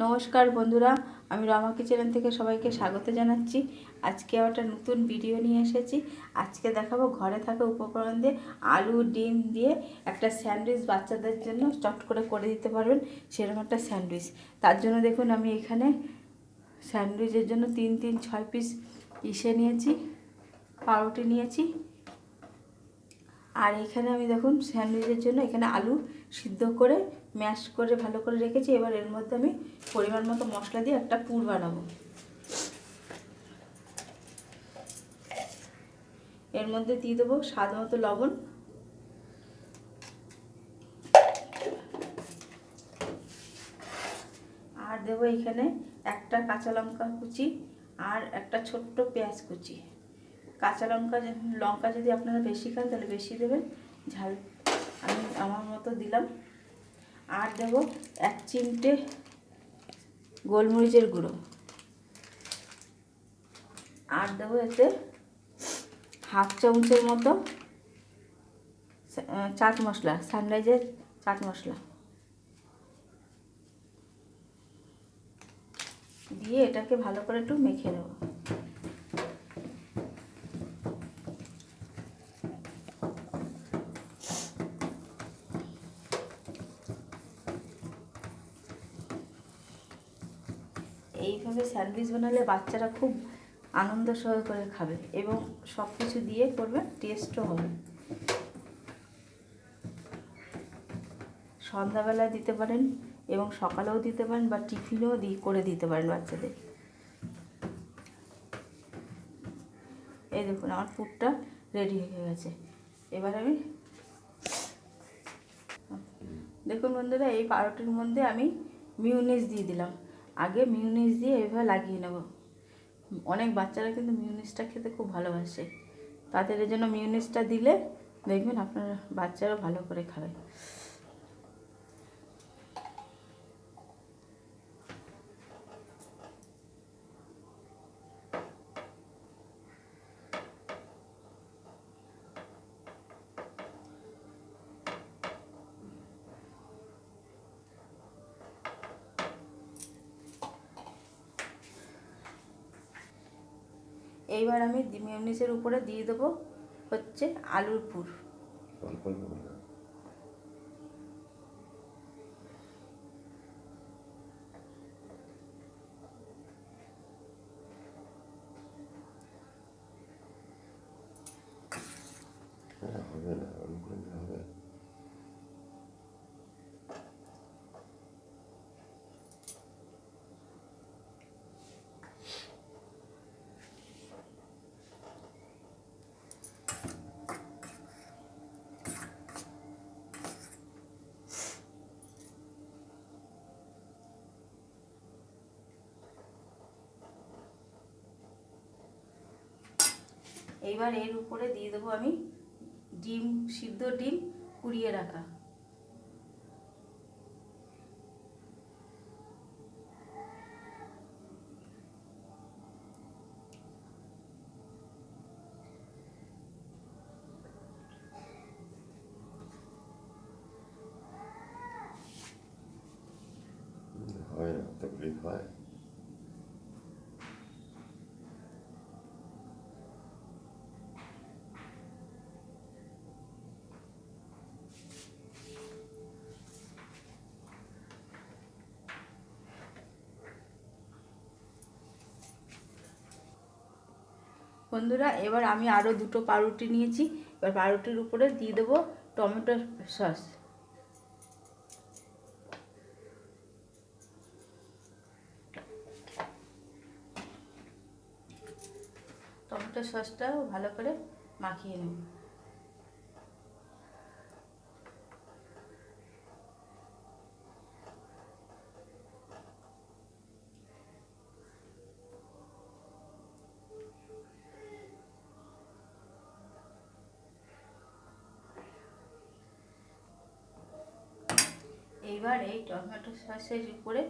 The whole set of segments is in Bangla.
নমস্কার বন্ধুরা, আমি রমা কিচেন থেকে সবাইকে স্বাগত জানাচ্ছি। আজকে একটা নতুন ভিডিও নিয়ে এসেছি। আজকে দেখাবো ঘরে থাকা উপকরণ দিয়ে আলু, ডিম দিয়ে একটা স্যান্ডউইচ বাচ্চাদের জন্য চট করে করে দিতে পারবেন, সেরকম একটা স্যান্ডউইচ। তার জন্য দেখুন, আমি এখানে স্যান্ডউইচের জন্য তিন তিন, ছয় পিস ইসে নিয়েছি, পাউরুটি নিয়েছি। আর এখানে আমি দেখুন স্যান্ডউইচের জন্য এখানে আলু সিদ্ধ করে, ম্যাশ করে, ভালো করে রেখেছি। এবার এর মধ্যে আমি পরিমাণ মতো মশলা দিয়ে একটা পুর বানাবো। এর মধ্যে দিয়ে দেবো স্বাদ মতো লবণ। আর দেবো এখানে একটা কাঁচা লঙ্কা কুচি আর একটা ছোট্ট পেঁয়াজ কুচি। কাঁচা লঙ্কা লঙ্কা যদি আপনারা বেশি খান, তাহলে বেশি দেবেন। ঝাল আমি আমার মতো দিলাম। আর দেবো এক চিমটে গোলমরিচের গুঁড়ো। আর দেবো এতে হাফ চামচের মতো চাট মশলা, সানরাইজের চাট মশলা। দিয়ে এটাকে ভালো করে একটু মেখে নেব এইভাবে স্যান্ডউইচ বানালে বাচ্চারা খুব আনন্দ সহ করে খাবে এবং সব কিছু দিয়ে করবে টেস্টও হবে। সন্ধ্যাবেলায় দিতে পারেন এবং সকালেও দিতে পারেন বা টিফিনেও দিয়ে করে দিতে পারেন বাচ্চাদের। এই দেখুন, আমার পুরটা রেডি হয়ে গেছে। এবার আমি দেখুন বন্ধুরা, এই পাউরুটির মধ্যে আমি মিউনিস দিয়ে দিলাম। আগে মিউনিস দিয়ে এভাবে লাগিয়ে নেব। অনেক বাচ্চারা কিন্তু মিউনিসটা খেতে খুব ভালোবাসে। তাদের জন্য মিউনিসটা দিলে দেখবেন আপনার বাচ্চারা ভালো করে খাবে। এইবার আমি মিউনিসের উপরে দিয়ে দেবো হচ্ছে আলুর পুর। হ্যাঁ, হবে না এইবার এর উপরে দিয়ে দেবো আমি ডিম সিদ্ধ ডিম কুড়িয়ে রাখা। হয় না হয়। বন্ধুরা, এবার আমি আরও দুটো পাউরুটি নিয়েছি। এবার পাউরুটির উপরে দিয়ে দেবো টমেটো সস। টমেটো সসটাও ভালো করে মাখিয়ে নেব। এইবার এই টমেটো সসের উপরে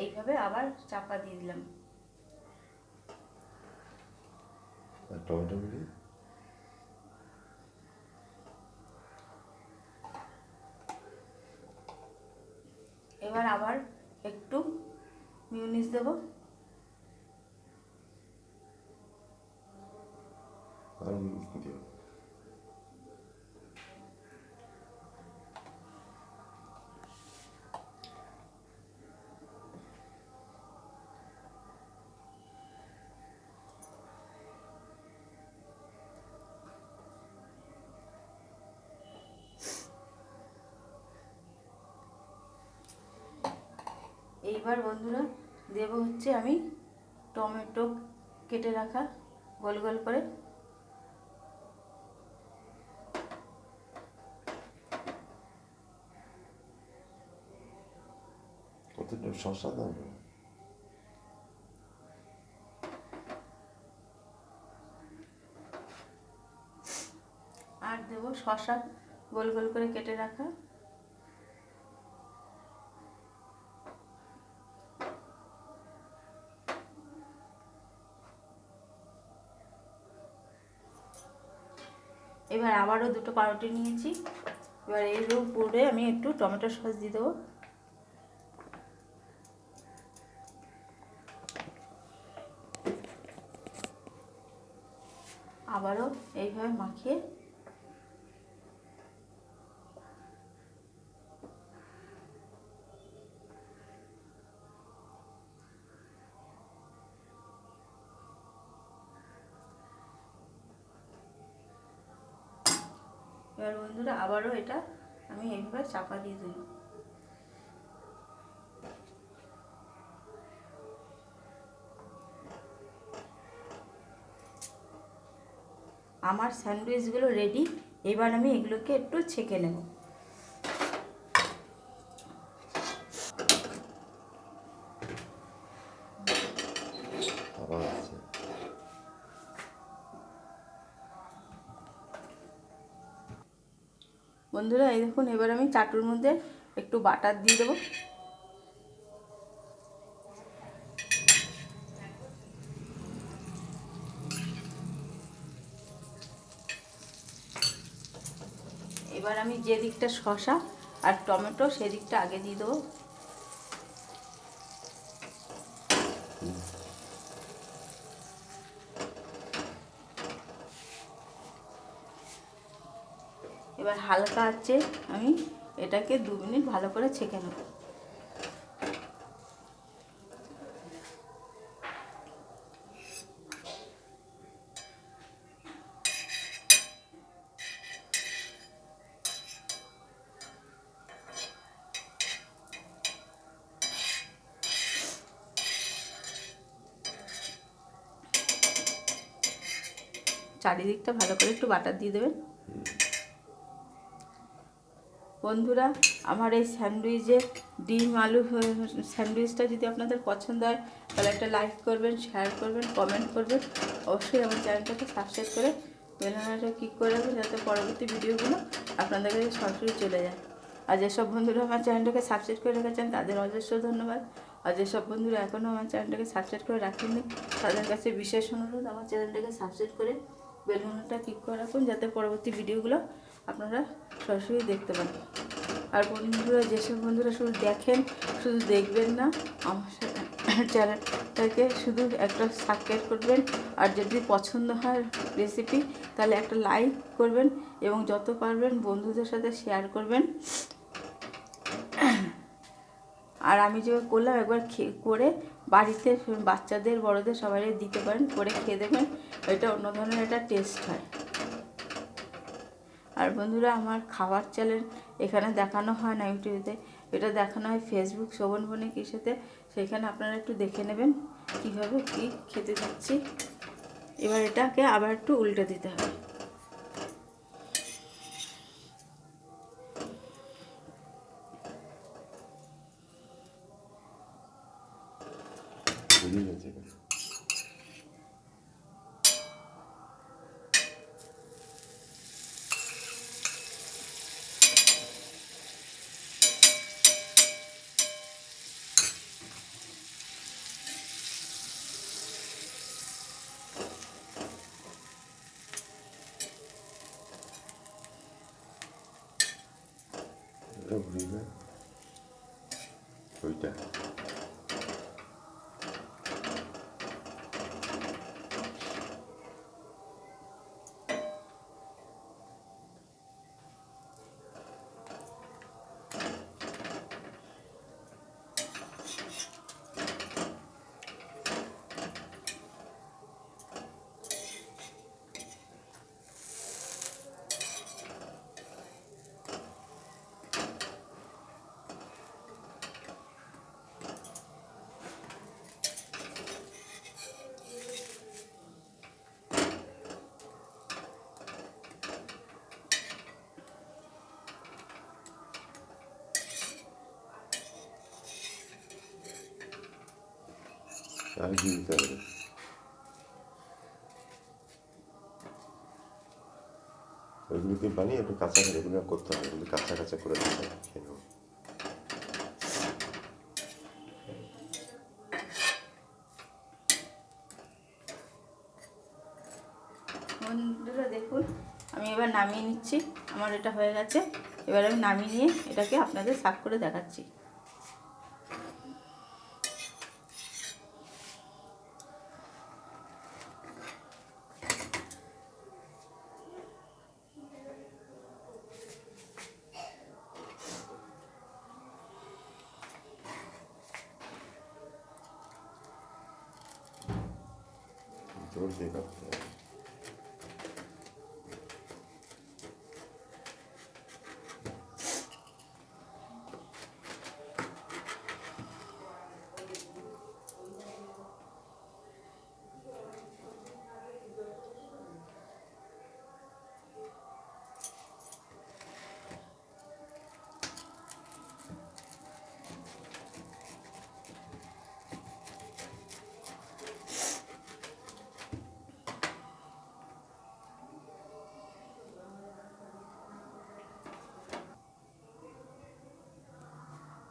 এইভাবে আবার চাপা দিয়ে দিলাম। টমেটো এবার আবার একটু মিউনিস দেবো। আর দিও এইবার বন্ধুরা দেব হচ্ছে আমি টমেটো কেটে রাখা গোল গোল করে। কতটা শশা দাম আর দেব শসা গোল গোল করে কেটে রাখা। এবার আবারও দুটো পাউরুটি নিয়েছি। এবার এর উপরে আমি একটু টমেটো সস দিয়ে দেবো। আবারও এইভাবে মাখিয়ে বন্ধুরা আবারও এটা আমি এইভাবে চাপা দিয়ে দিই আমার স্যান্ডউইচগুলো রেডি, এবার আমি এগুলোকে একটু ছেঁকে নেব। বন্ধুরা, এই দেখুন, এবার আমি চাটুর মধ্যে একটু বাটার দিয়ে দেবো। এবার আমি যে দিকটা শসা আর টমেটো সেদিকটা আগে দিয়ে দেবো। এবার হালকা আছে, আমি এটাকে দু মিনিট ভালো করে ছেঁকে নেব। চারিদিকটা ভালো করে একটু বাটার দিয়ে দেবেন। বন্ধুরা, আমার এই স্যান্ডউইচে ডিম, আলু স্যান্ডউইচটা যদি আপনাদের পছন্দ হয়, তাহলে একটা লাইক করবেন শেয়ার করবেন কমেন্ট করবেন। অবশ্যই আমার চ্যানেলটাকে সাবস্ক্রাইব করে বেলানাটা ক্লিক করে রাখবেন, যাতে পরবর্তী ভিডিওগুলো আপনাদের কাছে সরাসরি চলে যায়। আর যেসব বন্ধুরা আমার চ্যানেলটাকে সাবস্ক্রাইব করে রেখেছেন, তাদের অজস্র ধন্যবাদ। আর যেসব বন্ধুরা এখনও আমার চ্যানেলটাকে সাবস্ক্রাইব করে রাখেননি, তাদের কাছে বিশেষ অনুরোধ, আমার চ্যানেলটাকে সাবস্ক্রাইব করে বেলুনটা ক্লিক করে রাখুন, যাতে পরবর্তী ভিডিওগুলো আপনারা সরাসরি দেখতে পান আর বন্ধুরা, যেসব বন্ধুরা শুধু দেখেন, শুধু দেখবেন না, আমার চ্যানেলটাকে শুধু একটা সাবস্ক্রাইব করবেন। আর যদি পছন্দ হয় রেসিপি তাহলে একটা লাইক করবেন এবং যত পারবেন বন্ধুদের সাথে শেয়ার করবেন। আর আমি যে করলাম, একবার করে বাড়িতে বাচ্চাদের, বড়দের সবাই দিতে পারেন, করে খেয়ে দেবেন। এটা অন্য ধরনের একটা টেস্ট হয়। আর বন্ধুরা আমার খাবার চ্যানেল এখানে দেখানো হয় না ইউটিউবে, এটা দেখানো হয় ফেসবুক শোভন বণিক ইসেতে সেখানে আপনারা একটু দেখে নেবেন কীভাবে কী খেতে যাচ্ছি এবার এটাকে আবার একটু উল্টে দিতে হবে। ভুলে গেছে এটা ভুলে ওইটা কি দিতে হবে বানিয়ে একটু কাঁচা এগুলো করতে হবে, এগুলো কাঁচা কাঁচা করে দিতে হবে দেখুন, আমি এবার নামিয়ে নিচ্ছি, আমার এটা হয়ে গেছে। এবার আমি নামিয়ে নিয়ে এটাকে আপনাদের সাফ করে দেখাচ্ছি। জোর দিয়ে কাটতে হবে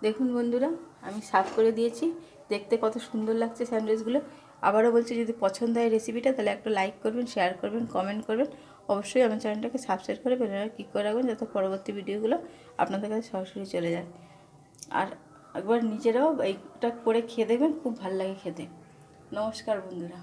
দেখুন বন্ধুরা, আমি সাফ করে দিয়েছি। দেখতে কত সুন্দর লাগছে স্যান্ডউইচগুলো। আবারও বলছি, যদি পছন্দ হয় রেসিপিটা, তাহলে একটা লাইক করবেন, শেয়ার করবেন, কমেন্ট করবেন। অবশ্যই আমার চ্যানেলটাকে সাবস্ক্রাইব করে বেলার ক্লিক করে রাখবেন, যাতে পরবর্তী ভিডিওগুলো আপনাদের কাছে সরাসরি চলে যায়। আর একবার নিজেরাও এইটা করে খেয়ে দেখবেন, খুব ভালো লাগে খেতে। নমস্কার বন্ধুরা।